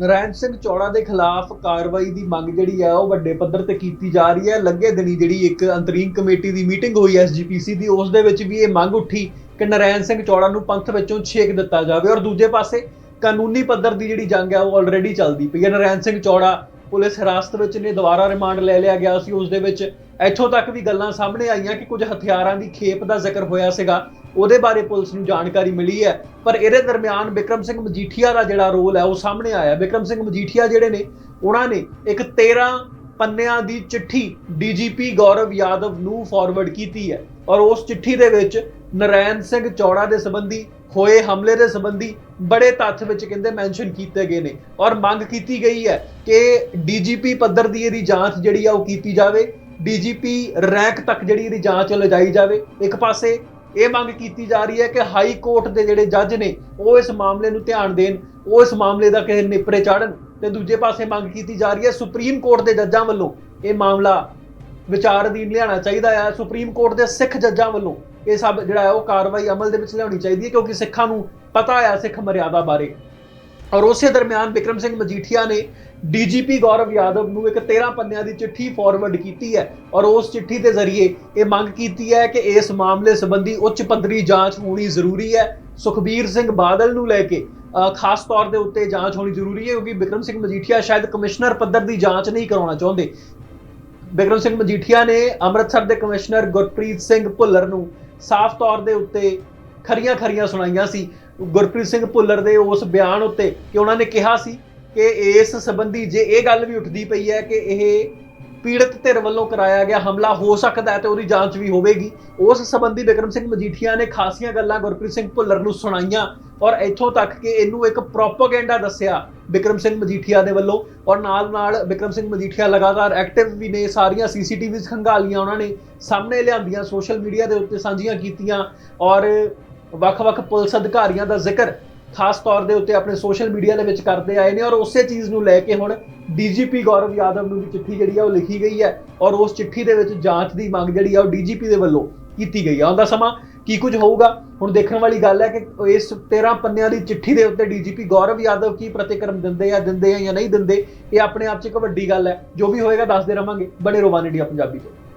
ਨਰਾਇਣ ਸਿੰਘ ਚੌੜਾ ਦੇ ਖਿਲਾਫ ਕਾਰਵਾਈ ਦੀ ਮੰਗ ਜਿਹੜੀ ਹੈ ਉਹ ਵੱਡੇ ਪੱਧਰ ਤੇ ਕੀਤੀ ਜਾ ਰਹੀ ਹੈ। ਲੱਗੇ ਦਿਨੀ ਜਿਹੜੀ ਇੱਕ ਅੰਤਰੀਮ ਕਮੇਟੀ ਦੀ ਮੀਟਿੰਗ ਹੋਈ ਐਸਜੀਪੀਸੀ ਦੀ, ਉਸ ਦੇ ਵਿੱਚ ਵੀ ਇਹ ਮੰਗ ਉੱਠੀ ਕਿ ਨਰਾਇਣ ਸਿੰਘ ਚੌੜਾ ਨੂੰ ਪੰਥ ਵਿੱਚੋਂ ਛੇਕ ਦਿੱਤਾ ਜਾਵੇ। ਔਰ ਦੂਜੇ ਪਾਸੇ ਕਾਨੂੰਨੀ ਪੱਧਰ ਦੀ ਜਿਹੜੀ ਜੰਗ ਹੈ, ਉਹ ਆਲਰੇਡੀ ਚੱਲਦੀ ਪਈ ਹੈ। ਨਰਾਇਣ ਸਿੰਘ ਚੌੜਾ ਪੁਲਿਸ ਹਿਰਾਸਤ ਵਿੱਚ ਨੇ ਦੁਬਾਰਾ ਰਿਮਾਂਡ ਲੈ ਲਿਆ ਗਿਆ ਸੀ। ਉਸ ਦੇ ਵਿੱਚ ਇੱਥੋਂ ਤੱਕ ਵੀ ਗੱਲਾਂ ਸਾਹਮਣੇ ਆਈਆਂ ਕਿ ਕੁਝ ਹਥਿਆਰਾਂ ਦੀ ਖੇਪ ਦਾ ਜ਼ਿਕਰ ਹੋਇਆ ਸੀਗਾ। ਉਹਦੇ ਬਾਰੇ ਪੁਲਿਸ ਨੂੰ ਜਾਣਕਾਰੀ ਮਿਲੀ ਹੈ। ਪਰ ਇਹਦੇ ਦਰਮਿਆਨ ਵਿਕਰਮ ਸਿੰਘ ਮਜੀਠੀਆ ਦਾ ਜਿਹੜਾ ਰੋਲ ਹੈ, ਉਹ ਸਾਹਮਣੇ ਆਇਆ। ਵਿਕਰਮ ਸਿੰਘ ਮਜੀਠੀਆ ਜਿਹੜੇ ਨੇ, ਉਹਨਾਂ ਨੇ ਇੱਕ 13 ਪੰਨਿਆਂ ਦੀ ਚਿੱਠੀ ਡੀਜੀਪੀ ਗੌਰਵ ਯਾਦਵ ਨੂੰ ਫਾਰਵਰਡ ਕੀਤੀ ਹੈ। ਔਰ ਉਸ ਚਿੱਠੀ ਦੇ ਵਿੱਚ ਨਰੈਣ ਸਿੰਘ ਚੌੜਾ ਦੇ ਸੰਬੰਧੀ ਹੋਏ ਹਮਲੇ ਦੇ ਸੰਬੰਧੀ ਬੜੇ ਤੱਥ ਵਿੱਚ ਕਹਿੰਦੇ ਮੈਂਸ਼ਨ ਕੀਤੇ ਗਏ ਨੇ। ਔਰ ਮੰਗ ਕੀਤੀ ਗਈ ਹੈ ਕਿ ਡੀਜੀਪੀ ਪੱਧਰ ਦੀ ਇਹਦੀ ਜਾਂਚ ਜਿਹੜੀ ਆ ਉਹ ਕੀਤੀ ਜਾਵੇ। ਡੀਜੀਪੀ ਰੈਂਕ ਤੱਕ ਜਿਹੜੀ ਇਹਦੀ ਜਾਂਚ ਲਿਜਾਈ ਜਾਵੇ। ਇੱਕ ਪਾਸੇ ਇਹ ਮੰਗ ਕੀਤੀ ਜਾ ਰਹੀ ਹੈ ਕਿ ਹਾਈ ਕੋਰਟ ਦੇ ਜਿਹੜੇ ਜੱਜ ਨੇ, ਉਹ ਇਸ ਮਾਮਲੇ ਨੂੰ ਧਿਆਨ ਦੇਣ, ਉਹ ਇਸ ਮਾਮਲੇ ਦਾ ਕਿਸੇ ਨਿਪਰੇ ਚਾੜਨ। ਤੇ ਦੂਜੇ ਪਾਸੇ ਮੰਗ ਕੀਤੀ ਜਾ ਰਹੀ ਹੈ ਸੁਪਰੀਮ ਕੋਰਟ ਦੇ ਜੱਜਾਂ ਵੱਲੋਂ ਇਹ ਮਾਮਲਾ ਵਿਚਾਰ ਅਧੀਨ ਲਿਆਉਣਾ ਚਾਹੀਦਾ ਹੈ ਸੁਪਰੀਮ ਕੋਰਟ ਦੇ ਸਿੱਖ ਜੱਜਾਂ ਵੱਲੋਂ ਇਹ ਸਭ ਜਿਹੜਾ ਹੈ ਉਹ ਕਾਰਵਾਈ ਅਮਲ ਦੇ ਵਿੱਚ ਲਿਆਉਣੀ ਚਾਹੀਦੀ ਹੈ ਕਿਉਂਕਿ ਸਿੱਖਾਂ ਨੂੰ ਪਤਾ ਹੈ ਸਿੱਖ ਮਰਿਆਦਾ ਬਾਰੇ। ਔਰ ਉਸੇ ਦਰਮਿਆਨ ਵਿਕਰਮ ਸਿੰਘ ਮਜੀਠੀਆ ਨੇ ਡੀਜੀਪੀ ਗੌਰਵ ਯਾਦਵ ਨੂੰ ਇੱਕ 13 ਪੰਨਿਆਂ ਦੀ ਚਿੱਠੀ ਫਾਰਵਰਡ ਕੀਤੀ ਹੈ ਔਰ ਉਸ ਚਿੱਠੀ ਦੇ ਜ਼ਰੀਏ ਇਹ ਮੰਗ ਕੀਤੀ ਹੈ ਕਿ ਇਸ ਮਾਮਲੇ ਸੰਬੰਧੀ ਉੱਚ ਪੱਧਰੀ ਜਾਂਚ ਹੋਣੀ ਜ਼ਰੂਰੀ ਹੈ। ਸੁਖਬੀਰ ਸਿੰਘ ਬਾਦਲ ਨੂੰ ਲੈ ਕੇ ਅ, ਖਾਸ ਤੌਰ ਦੇ ਉੱਤੇ ਜਾਂਚ ਹੋਣੀ ਜ਼ਰੂਰੀ ਹੈ ਕਿਉਂਕਿ ਵਿਕਰਮ ਸਿੰਘ ਮਜੀਠੀਆ ਸ਼ਾਇਦ ਕਮਿਸ਼ਨਰ ਪੱਧਰ ਦੀ ਜਾਂਚ ਨਹੀਂ ਕਰਾਉਣਾ ਚਾਹੁੰਦੇ। ਬਿਕਰਮ ਸਿੰਘ ਮਜੀਠੀਆ ਨੇ ਅੰਮ੍ਰਿਤਸਰ ਦੇ ਕਮਿਸ਼ਨਰ ਗੁਰਪ੍ਰੀਤ ਸਿੰਘ ਭੁੱਲਰ ਨੂੰ ਸਾਫ਼ ਤੌਰ ਦੇ ਉੱਤੇ ਖਰੀਆਂ ਖਰੀਆਂ ਸੁਣਾਈਆਂ ਸੀ। ਗੁਰਪ੍ਰੀਤ ਸਿੰਘ ਭੁੱਲਰ ਦੇ ਉਸ ਬਿਆਨ ਉੱਤੇ ਕਿ ਉਹਨਾਂ ਨੇ ਕਿਹਾ ਸੀ ਕਿ ਇਸ ਸੰਬੰਧੀ ਜੇ ਇਹ ਗੱਲ ਵੀ ਉੱਠਦੀ ਪਈ ਹੈ ਕਿ ਇਹ ਪੀੜਤ ਧਿਰ ਵੱਲੋਂ ਕਰਾਇਆ ਗਿਆ ਹਮਲਾ ਹੋ ਸਕਦਾ ਹੈ ਤੇ ਉਹਦੀ ਜਾਂਚ ਵੀ ਹੋਵੇਗੀ। ਉਸ ਸੰਬੰਧੀ ਵਿਕਰਮ ਸਿੰਘ ਮਜੀਠੀਆ ਨੇ ਖਾਸੀਆਂ ਗੱਲਾਂ ਗੁਰਪ੍ਰੀਤ ਸਿੰਘ ਭੁੱਲਰ ਨੂੰ ਸੁਣਾਈਆਂ ਔਰ ਇੱਥੋਂ ਤੱਕ ਕਿ ਇਹਨੂੰ ਇੱਕ ਪ੍ਰੋਪਾਗੈਂਡਾ ਦੱਸਿਆ ਵਿਕਰਮ ਸਿੰਘ ਮਜੀਠੀਆ ਦੇ ਵੱਲੋਂ ਔਰ ਨਾਲ ਨਾਲ ਵਿਕਰਮ ਸਿੰਘ ਮਜੀਠੀਆ ਲਗਾਤਾਰ ਐਕਟਿਵ ਵੀ ਨੇ, ਸਾਰੀਆਂ ਸੀਸੀਟੀਵੀਜ਼ ਖੰਗਾਲੀਆਂ ਉਹਨਾਂ ਨੇ, ਸਾਹਮਣੇ ਲਿਆਂਦੀਆਂ ਸੋਸ਼ਲ ਮੀਡੀਆ ਦੇ ਉੱਤੇ ਸਾਂਝੀਆਂ ਕੀਤੀਆਂ ਔਰ ਵੱਖ-ਵੱਖ ਪੁਲਿਸ ਅਧਿਕਾਰੀਆਂ ਦਾ ਜ਼ਿਕਰ ਖਾਸ ਤੌਰ ਦੇ ਉੱਤੇ ਆਪਣੇ ਸੋਸ਼ਲ ਮੀਡੀਆ ਦੇ ਵਿੱਚ ਕਰਦੇ ਆਏ ਨੇ ਔਰ ਉਸੇ ਚੀਜ਼ ਨੂੰ ਲੈ ਕੇ ਹੁਣ ਡੀਜੀਪੀ ਗੌਰਵ ਯਾਦਵ ਨੂੰ ਵੀ ਚਿੱਠੀ ਜਿਹੜੀ ਆ ਉਹ ਲਿਖੀ ਗਈ ਹੈ ਔਰ ਉਸ ਚਿੱਠੀ ਦੇ ਵਿੱਚ ਜਾਂਚ ਦੀ ਮੰਗ ਜਿਹੜੀ ਆ ਉਹ ਡੀਜੀਪੀ ਦੇ ਵੱਲੋਂ ਕੀਤੀ ਗਈ ਆ। ਉਹਦਾ ਸਮਾਂ ਕੀ ਕੁਝ ਹੋਊਗਾ? ਹੁਣ ਦੇਖਣ ਵਾਲੀ ਗੱਲ ਹੈ ਕਿ ਇਸ 13 ਪੰਨਿਆਂ ਦੀ ਚਿੱਠੀ ਦੇ ਉੱਤੇ ਡੀਜੀਪੀ ਗੌਰਵ ਯਾਦਵ ਕੀ ਪ੍ਰਤੀਕਰਮ ਦਿੰਦੇ ਆ ਦਿੰਦੇ ਆ ਜਾਂ ਨਹੀਂ ਦਿੰਦੇ, ਇਹ ਆਪਣੇ ਆਪ 'ਚ ਇੱਕ ਵੱਡੀ ਗੱਲ ਹੈ। ਜੋ ਵੀ ਹੋਏਗਾ ਦੱਸਦੇ ਰਵਾਂਗੇ। ਬਣੇ ਰੋਵਾਨ ਇੰਡੀਆ ਪੰਜਾਬੀ ਤੋਂ।